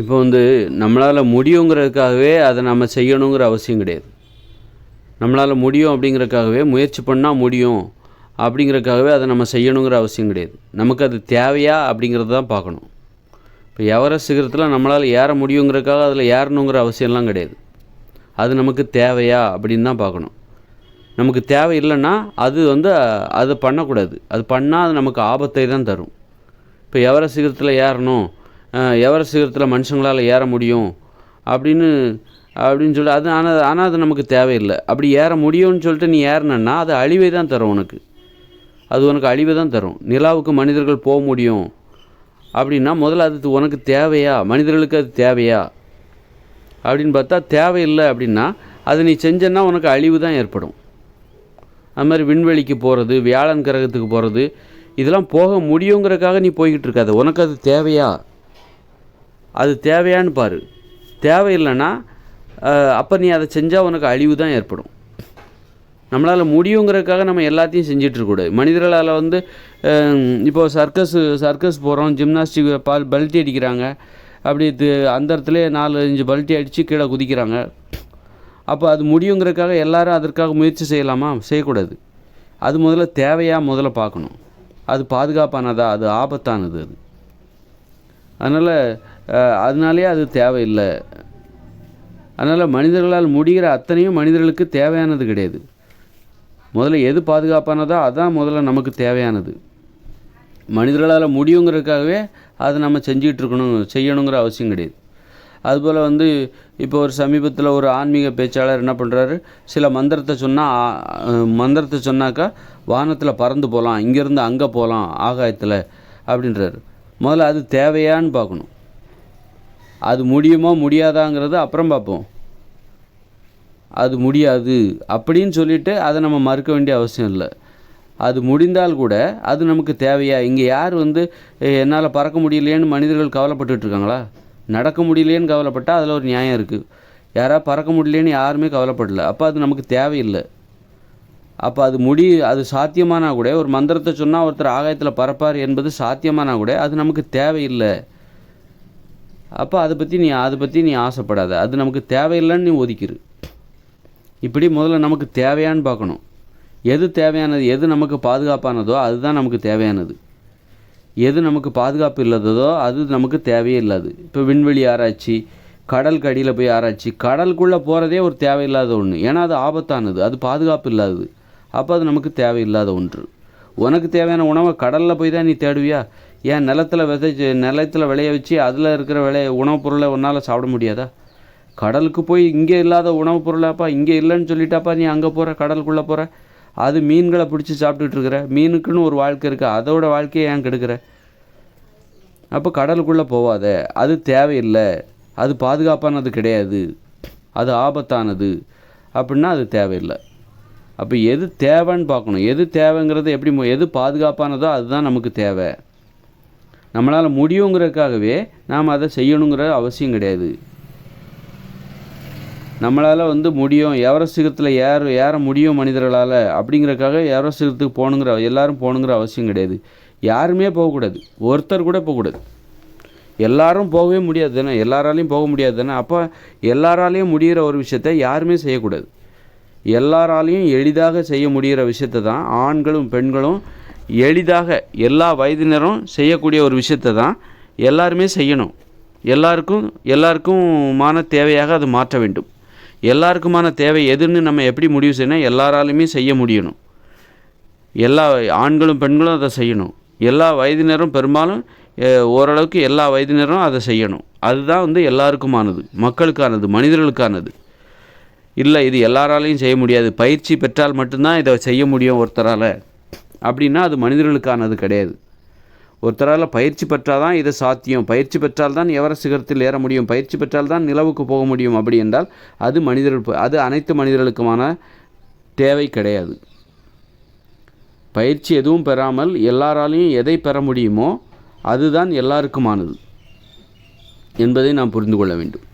இப்போ வந்து நம்மளால் முடியுங்கிறதுக்காகவே அதை நம்ம செய்யணுங்கிற அவசியம் கிடையாது. நம்மளால் முடியும் அப்படிங்கிறதுக்காகவே முயற்சி பண்ணால் முடியும் அப்படிங்கிறதுக்காகவே அதை நம்ம செய்யணுங்கிற அவசியம் கிடையாது. நமக்கு அது தேவையா அப்படிங்கிறத தான் பார்க்கணும். இப்போ எவரெஸ்ட் சிகரத்தில் நம்மளால் ஏற முடியுங்கிறதுக்காக அதில் ஏறணுங்கிற அவசியம்லாம் கிடையாது. அது நமக்கு தேவையா அப்படின்னு தான் பார்க்கணும். நமக்கு தேவை இல்லைன்னா அது வந்து அது பண்ணக்கூடாது. அது பண்ணால் அது நமக்கு ஆபத்தை தான் தரும். இப்போ எவரெஸ்ட் சிகரத்தில் ஏறணும் எவரெஸ்ட் சிகரத்தில் மனுஷங்களால் ஏற முடியும்? அப்படின்னு அப்படின்னு சொல்லி அது ஆனால் ஆனால் அது நமக்கு தேவையில்லை. அப்படி ஏற முடியும்னு சொல்லிட்டு நீ ஏறினன்னா அது அழிவை தான் தரும் உனக்கு. அது உனக்கு அழிவை தான் தரும். நிலாவுக்கு மனிதர்கள் போக முடியும். அப்படின்னா முதல்ல அது உனக்கு தேவையா? மனிதர்களுக்கு அது தேவையா? அப்படின்னு பார்த்தா தேவையில்லை அப்படின்னா அதை நீ செஞ்சன்னா உனக்கு அழிவு தான் ஏற்படும். அது மாதிரி விண்வெளிக்கு போகிறது வியாழன் கிரகத்துக்கு போகிறது இதெல்லாம் போக முடியுங்கிறக்காக நீ போய்கிட்டு இருக்காத. உனக்கு அது தேவையா? அது தேவையான்னு பாரு. தேவையில்லைன்னா அப்போ நீ அதை செஞ்சால் உனக்கு அழிவு தான் ஏற்படும். நம்மளால் முடியுங்கிறதுக்காக நம்ம எல்லாத்தையும் செஞ்சிட்ருக்கூடாது மனிதர்களால் வந்து இப்போ சர்க்கஸ் சர்க்கஸ் போகிறோம் ஜிம்னாஸ்டிக் பால் பல்ட்டி அடிக்கிறாங்க. அப்படி இது அந்த இடத்துல நாலு அஞ்சு பல்ட்டி அடித்து கீழே குதிக்கிறாங்க. அப்போ அது முடியுங்கிறதுக்காக எல்லாரும் அதற்காக முயற்சி செய்யலாமா? செய்யக்கூடாது. அது முதல்ல தேவையாக முதல்ல பார்க்கணும். அது பாதுகாப்பானதா? அது ஆபத்தானது அது. அதனால் அதனாலேயே அது தேவையில்லை. அதனால் மனிதர்களால் முடிகிற அத்தனையும் மனிதர்களுக்கு தேவையானது கிடையாது. முதல்ல எது பாதுகாப்பானதோ அதான் முதல்ல நமக்கு தேவையானது. மனிதர்களால் முடியுங்கிறதுக்காகவே அதை நம்ம செஞ்சுக்கிட்டு இருக்கணும் செய்யணுங்கிற அவசியம் கிடையாது. அதுபோல் வந்து இப்போ ஒரு சமீபத்தில் ஒரு ஆன்மீக பேச்சாளர் என்ன பண்ணுறாரு சில மந்திரத்தை சொன்னால் மந்திரத்தை சொன்னாக்கா வானத்தில் பறந்து போகலாம் இங்கேருந்து அங்கே போகலாம் ஆகாயத்தில் அப்படின்றாரு. முதல்ல அது தேவையான்னு பார்க்கணும். அது முடியுமோ முடியாதாங்கிறது அப்புறம் பார்ப்போம். அது முடியாது அப்படின்னு சொல்லிட்டு அதை நம்ம மறுக்க வேண்டிய அவசியம் இல்லை. அது முடிந்தால் கூட அது நமக்கு தேவையா? இங்கே யார் வந்து என்னால் பறக்க முடியலையேன்னு மனிதர்கள் கவலைப்பட்டுட்டு இருக்காங்களா? நடக்க முடியலையேன்னு கவலைப்பட்டால் அதில் ஒரு நியாயம் இருக்குது யாராவது பறக்க முடியலையேன்னு யாருமே கவலைப்படல. அப்போ அது நமக்கு தேவையில்லை. அப்போ அது முடி அது சாத்தியமானா கூட ஒரு மந்திரத்தை சொன்னால் ஒருத்தர் ஆகாயத்தில் பறப்பார் என்பது சாத்தியமானா கூட அது நமக்கு தேவையில்லை. அப்போ அதை பற்றி நீ அதை பற்றி நீ ஆசைப்படாத. அது நமக்கு தேவையில்லைன்னு நீ ஒதுக்கிரு. இப்படி முதல்ல நமக்கு தேவையான்னு பார்க்கணும். எது தேவையானது எது நமக்கு பாதுகாப்பானதோ அதுதான் நமக்கு தேவையானது. எது நமக்கு பாதுகாப்பு இல்லாததோ அது நமக்கு தேவையே இல்லாது. இப்போ விண்வெளி ஆராய்ச்சி கடலுக்கு அடியில் போய் ஆராய்ச்சி கடலுக்குள்ளே போகிறதே ஒரு தேவையில்லாத ஒன்று ஏன்னா அது ஆபத்தானது அது பாதுகாப்பு இல்லாதது. அப்போ அது நமக்கு தேவையில்லாத ஒன்று. உனக்கு தேவையான உணவை கடலில் போய் தான் நீ தேடுவியா? ஏன் நிலத்தில் விதைச்சி நிலத்தில் விளைய வச்சு அதில் இருக்கிற விளைய உணவுப் பொருளை உன்னால் சாப்பிட முடியாதா? கடலுக்கு போய் இங்கே இல்லாத உணவுப் பொருளாப்பா இங்கே இல்லைன்னு சொல்லிட்டாப்பா நீ அங்கே போகிற கடலுக்குள்ளே போகிற அது மீன்களை பிடிச்சி சாப்பிட்டுட்டு இருக்கிற மீனுக்குன்னு ஒரு வாழ்க்கை இருக்குது அதோட வாழ்க்கையை ஏன் கெடுக்கிற? அப்போ கடலுக்குள்ளே போவாத அது தேவையில்லை அது பாதுகாப்பானது கிடையாது அது ஆபத்தானது அப்படின்னா அது தேவையில்லை. அப்போ எது தேவைன்னு பார்க்கணும் எது தேவைங்கிறது எப்படி எது பாதுகாப்பானதோ அதுதான் நமக்கு தேவை. நம்மளால் முடியுங்கிறதுக்காகவே நாம் அதை செய்யணுங்கிற அவசியம் கிடையாது. நம்மளால் வந்து முடியும் எவரெஸ்ட் சிகரத்தில் ஏற ஏற முடியும் மனிதர்களால் அப்படிங்கிறக்காக எவரெஸ்ட் சிகரத்துக்கு போகணுங்கிற எல்லாரும் போகணுங்கிற அவசியம் கிடையாது. யாருமே போகக்கூடாது. ஒருத்தர் கூட போகக்கூடாது. எல்லாரும் போகவே முடியாது தானே? எல்லாராலையும் போக முடியாது தானே? அப்போ எல்லாராலையும் முடிகிற ஒரு விஷயத்த யாருமே செய்யக்கூடாது. எல்லாராலையும் எளிதாக செய்ய முடிகிற விஷயத்தை தான் ஆண்களும் பெண்களும் எளிதாக எல்லா வயதினரும் செய்யக்கூடிய ஒரு விஷயத்தை தான் எல்லாருமே செய்யணும். எல்லாருக்கும் எல்லாருக்குமான தேவையாக அது மாற்ற வேண்டும். எல்லாருக்குமான தேவை எதுன்னு நம்ம எப்படி முடிவு செய்யணும் எல்லாராலையுமே செய்ய முடியணும். எல்லா ஆண்களும் பெண்களும் அதை செய்யணும். எல்லா வயதினரும் பெரும்பாலும் ஓரளவுக்கு எல்லா வயதினரும் அதை செய்யணும். அதுதான் வந்து எல்லாருக்குமானது மக்களுக்கானது மனிதர்களுக்கானது. இல்லை இது எல்லாராலையும் செய்ய முடியாது. பயிற்சி பெற்றால் மட்டும்தான் இதை செய்ய முடியும் ஒருத்தரால். அப்படின்னா அது மனிதர்களுக்கானது கிடையாது. ஒருத்தரால் பயிற்சி பெற்றால் தான் இது சாத்தியம். பயிற்சி பெற்றால் தான் எவர சிகரத்தில் ஏற முடியும். பயிற்சி பெற்றால் தான் நிலவுக்கு போக முடியும் அப்படி என்றால் அது மனிதர்கள் அது அனைத்து மனிதர்களுக்குமான தேவை கிடையாது. பயிற்சி எதுவும் பெறாமல் எல்லாராலையும் எதை பெற முடியுமோ அதுதான் எல்லாருக்குமானது என்பதை நாம் புரிந்து கொள்ள வேண்டும்.